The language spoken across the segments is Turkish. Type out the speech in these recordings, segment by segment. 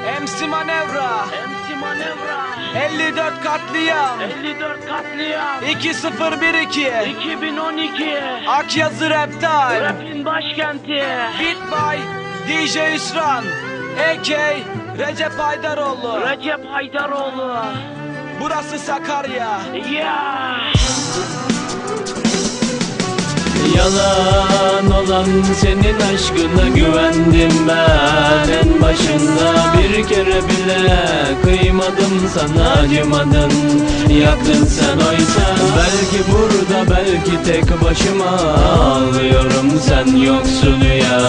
MC Manevra. MC Manevra. 54 katliam. 54 katliam. 2012 2012 Akyazı Rap Time Rap'in başkenti. Beat by DJ Hüsran AK Recep Haydaroğlu Recep Haydaroğlu Burası Sakarya. Yeah Yalan olan senin aşkına güvendim ben. En başında bir kere bile kıymadım sana acımadın. Yaktın sen oysa Belki burada belki tek başıma. Ağlıyorum sen yoksun ya.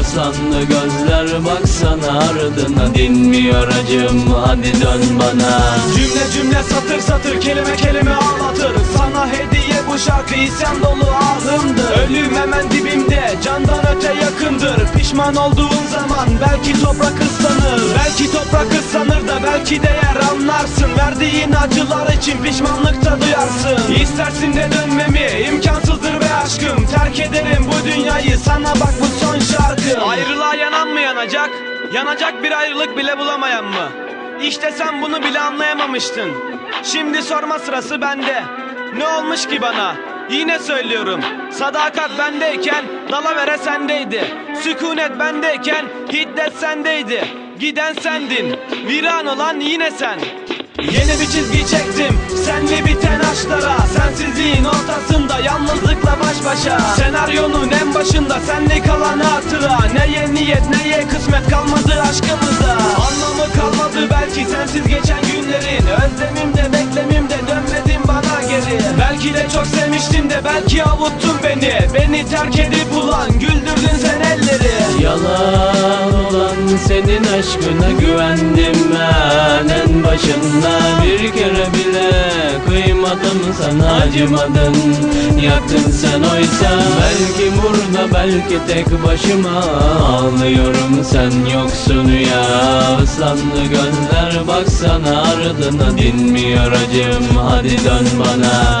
Islandı gözler baksana ardına dinmiyor acım. Hadi dön bana. Cümle cümle satır satır kelime kelime ağlatır. Sana hediye bu şarkı isyan dolu ahımdır. Ölüm hemen dibimde candan öte Pişman olduğun zaman belki toprak ıslanır Belki toprak ıslanır da belki değer anlarsın Verdiğin acılar için pişmanlık da duyarsın İstersin de dönmemi imkansızdır be aşkım Terk ederim bu dünyayı sana bak bu son şarkı Ayrılığa yanan mı yanacak? Yanacak bir ayrılık bile bulamayan mı? İşte sen bunu bile anlayamamıştın. Şimdi sorma sırası bende. Ne olmuş ki bana? Yine söylüyorum. Sadakat bendeyken dalavere sendeydi. Sükunet bendeyken hiddet sendeydi. Giden sendin. Viran olan yine sen. Yeni bir çizgi çektim Senli biten aşklara Sensizliğin ortasında yalnızlıkla baş başa Senaryonun en başında senli kalan hatıra Neye niyet neye kısmet kalmadı aşkımıza Anlamı kalmadı belki sensiz geçen günlerin Özlemimde Belki de çok sevmiştin de belki avuttun beni. Beni terk edip ulan güldürdün sen elleri. Yalan olan senin aşkına güvendim ben. En başında bir kere bile kıymadım sana acımadın. Yaktın sen oysa belki burada belki tek başıma. Ağlıyorum sen yoksun ya Islandı gözler baksana ardına. Dinmiyor acım hadi dön bana